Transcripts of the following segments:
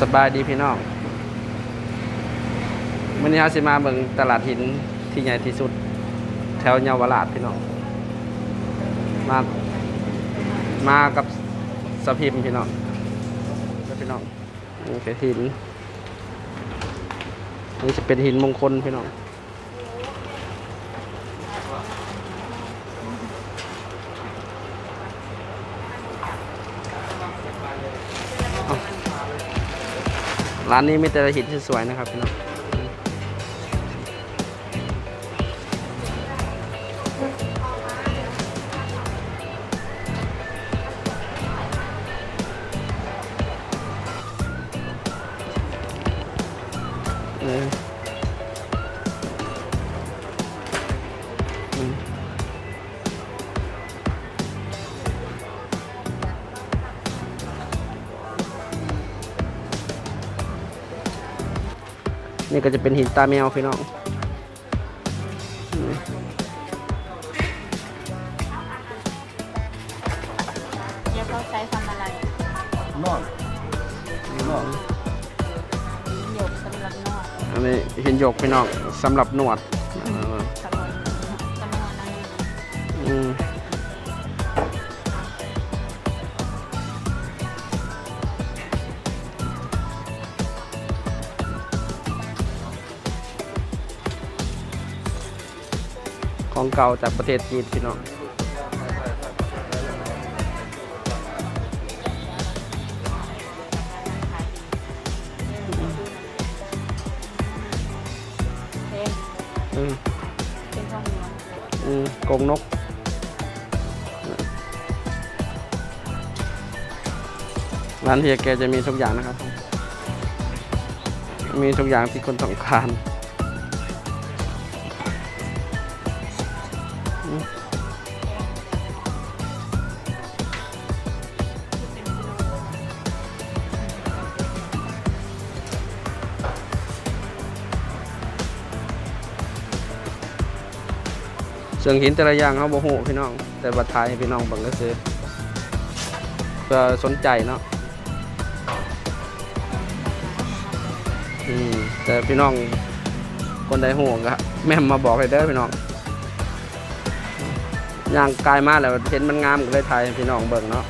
สบายดีพี่น้องวันนี้เราสิมาเบิ่งตลาดหินที่ใหญ่ที่สุด แถวเยาวราชพี่น้อง มามากับสพิมพ์พี่น้องแล้วพี่น้องนี่คือหินนี่จะเป็นหินมงคลพี่น้อง ร้านนี้มีแต่ละหินที่สวยนะครับพี่น้องเออ นี่ก็จะเป็นหินตาแมวพี่น้องอืมเดี๋ยวเขาใช้ทำอะไรนอนนอนหยกสำหรับนวดอันนี้หินหยกพี่น้องสำหรับหนวดเออสำหรับสำหรับนั่นอืม ของเก่าจากประเทศจีนพี่น้องเพลงอืมเป็นช่องนวดอืมกรงนกร้านเฮียแกจะมีทุกอย่างนะครับ มีทุกอย่างที่คนต้องการ เสียงหินแต่ละอย่างเขาบ่ฮู้พี่น้อง แต่บัดทายให้พี่น้องบิ่งก็คือเพื่อสนใจเนาะอืมแต่พี่น้องคนใดฮู้ก็แม่มมาบอกให้เด้อพี่น้องย่างกายมาแล้วเห็นมันงามก็เลยถ่ายให้พี่น้องเบิ่งเนาะ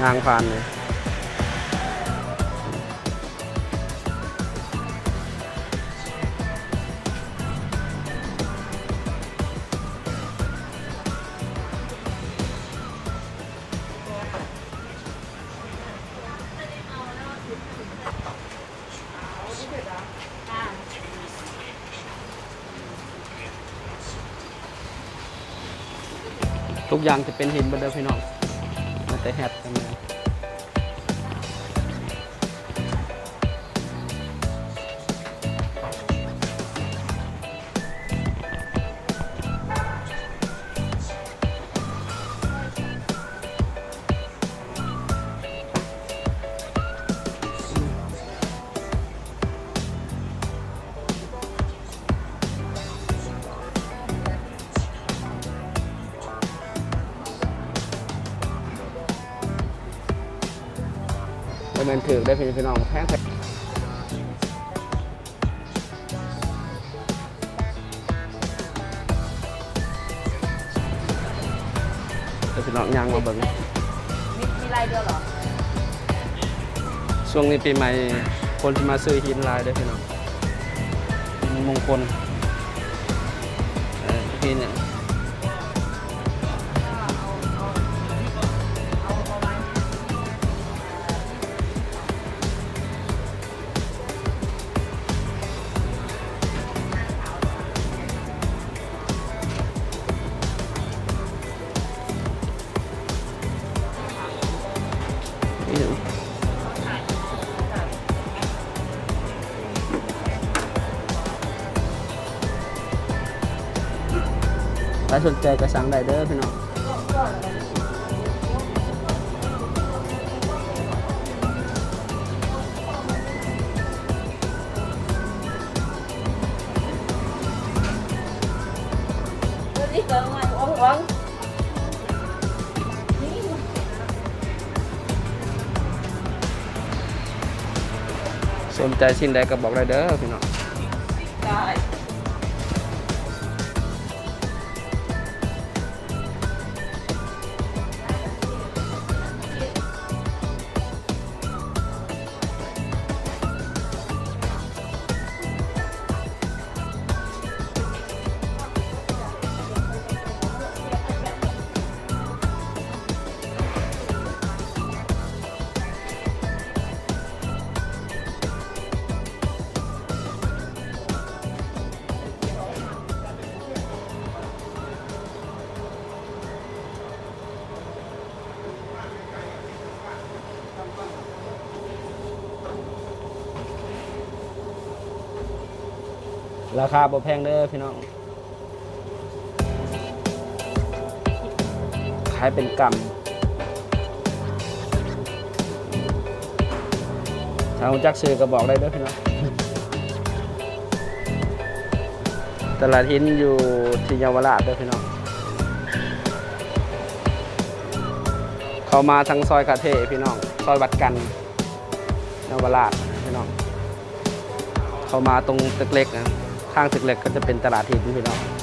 ย่างผ่านเลย ทุกอย่างจะเป็นหินบนเดอร์พี่น้องแม้แต่แฮทกัน เมันถือได้พี่พี่น้องแพงแพงเดี๋ยวพี่น้องย่างมาเบิ่งมีมีลายเดียวเหรอ ช่วงนี้ปีใหม่คนที่มาซื้อหินลายได้พี่น้องมงคลเออหินเนี่ย รสนใจก็สั่งได้เด้อพี่น้องดูดิเกินมาโอ้โหสนใจสิ่งใดก็บอกได้เด้อพี่น้อง ราคาบ่แพงเด้อพี่น้องขายเป็นกำถ้าวจักซื้อก็บอกได้เด้อพี่น้องตลาดหินอยู่ที่เยาวราชเด้อพี่น้องเข้ามาทางซอยคาเทพี่น้อง ซอยวัดกันเยาวราชพี่น้อง เข้ามาตรงตึกเล็กนะ ข้างตึกเหล็กก็จะเป็นตลาดหินพี่น้อง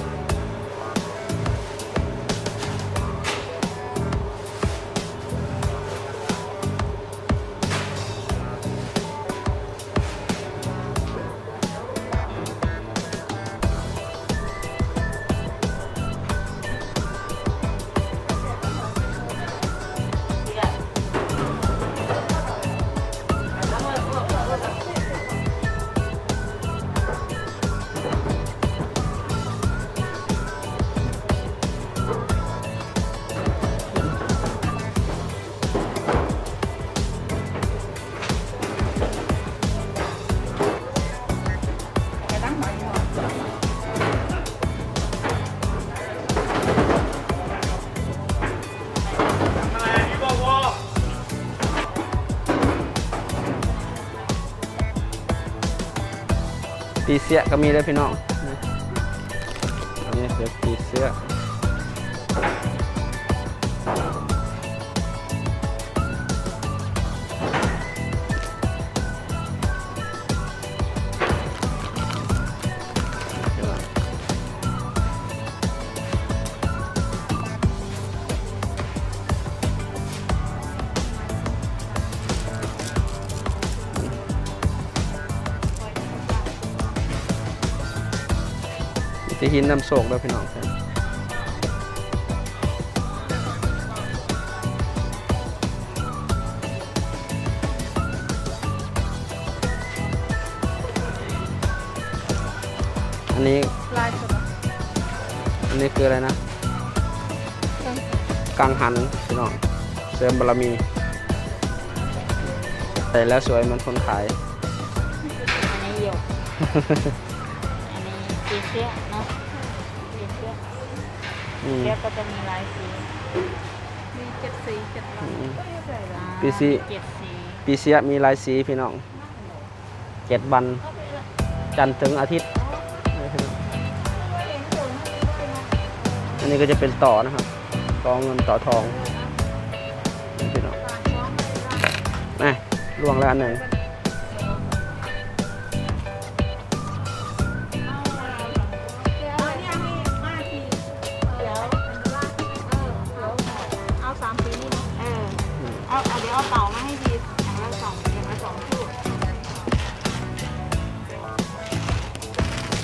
ปีเสียก็มีเลยพี่น้องนะอันนี้คือปีเสีย มีที่หินน้ำโศกด้วยพี่น้องครับอันนี้ลายสดอันนี้คืออะไรนะกังหันพี่น้องเสริมบารมีใส่แล้วสวยเหมันคนขาย อันนี้หยกอันนี้ปีเสียเนาะปีเสีย อืมเสียก็จะมีลายสีมีเจ็ดสีเจ็ดลายอืมอ่าปีสี เจ็ดสีปีเสียมีหลายสีพี่น้องเจ็ดวัน จันทร์ถึงอาทิตย์นี่พี่น้องอันนี้ก็จะเป็นต่อนะครับ ต่อเงินต่อทองนี่พี่น้องนะล่วงแล้วอันหนึ่ง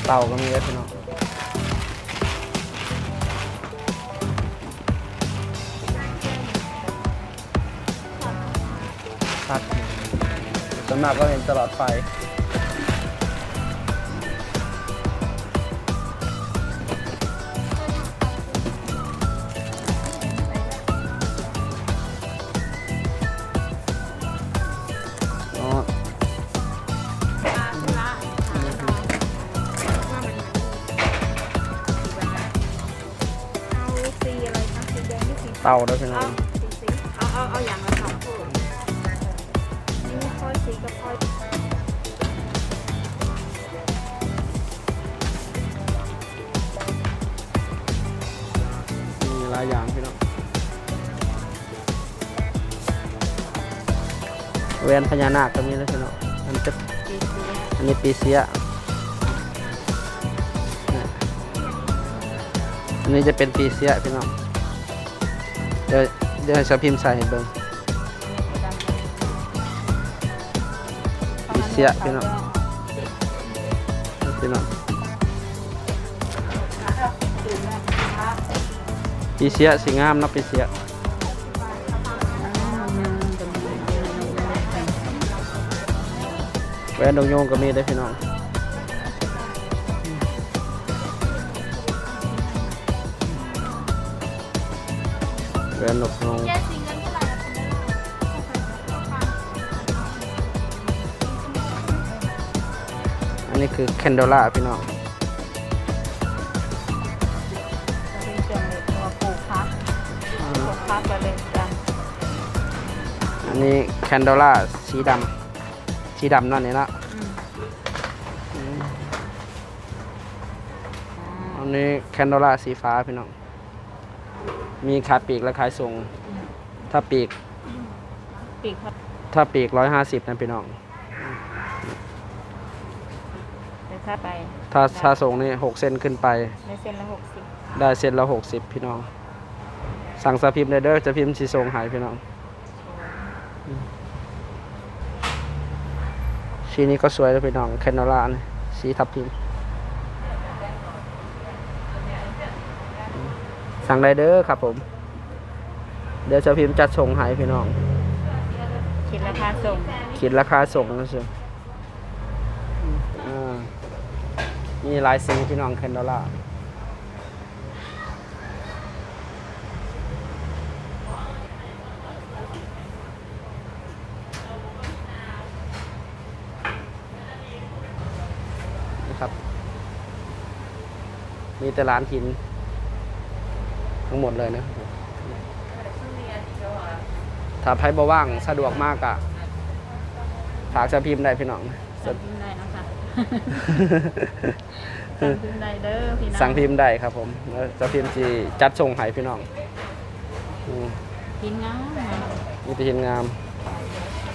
เต่าก็มีแล้วพี่น้องครับสำหรับก็เป็นตลอดไฟ ต่าด้วยพี่น้เอาองสีสีเอาเอาเอาอย่างละสองคู่นี่ค่อยสีกับค่อยมีหลายอย่างพี่น้องแหวนพญานาคก็มีแล้วพี่น้องมันจะสีอันนี้ปีเสียอันนี้จะเป็นปีเสียพี่น้อง เดี๋ยวเดี๋ยวให้สาวพิมพ์ใส่ให้เบิ่งปีเสียพี่น้องพี่น้องปีเสียสีงามเนาะปีเสียแหวนดงโยงก็มีได้อพี่น้อง แหนดงโยงอันนี้คือแคนโดล่าพี่น้องเป็นเครื่องเล็กตัวปลูกพักปลูกพักก็เลยจังอันนี้แคนโดล่าสีดำสีดำนั่นนี่ละอืมอันนี้แคนโดล่าสีฟ้าพี่น้อง มีขายปีกและขายส่ง ถ้าปีก ปีกครับถ้าปีกร้อยห้าสิบนะพี่น้องเดี๋ยวถ้าไปถ้าถ้าส่งนี่หกเซนขึ้นไป ในเส้นละหกสิบได้เซนละหกสิบพี่น้อง สั่งสพิมพ์ได้เด้อจะพิมพ์สีส่งหายพี่น้อง สีนี้ก็สวยเลยพี่น้องแคนโดล่านี่สีทับพิม สั่งได้เด้อครับผม เดี๋ยวจะพิมพ์จัดส่งให้พี่น้อง คิดราคาส่งคิดราคาส่งนะสิอ่ามีหลายสีพี่น้องแคนโดล่านะครับ มีแต่ร้านหิน ทั้งหมดเลยนะถ้าไพ่บ่ว่างสะดวกมากอะถากจะพิมพ์ได้พี่น้อง สั่งพิมพ์ได้นะคะสั่งพิมพ์ได้เด้อพี่น้องสั่งพิมพ์ได้ครับผมแล้วจะพิมพ์จีจัดส่งให้พี่น้องอืมพิมพ์งามมีแต่หินงาม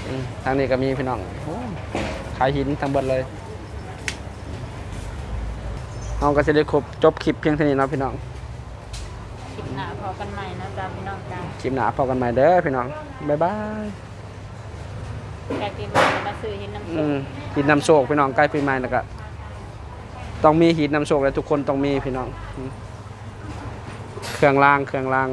อืมทางนี้ก็มีพี่น้องโอ้ขายหินทั้งเบิดเลยเอาก็จะได้ครบจบคลิปเพียงเท่านี้เนาะพี่น้องคลิป หน้าพอกันใหม่นะจ๊ะพี่น้องจ้าคลิปหนาพอกันใหม่เด้อพี่น้อง บ๊ายบายแกกินมามาซื้อหินน้ำอืส้ม มหินนำโชคพี่น้องใกล้ปีใหม่แล้วก็ต้องมีหินนำโชคและทุกคนต้องมีพี่น้องอืมเครื่องรางเครื่องราง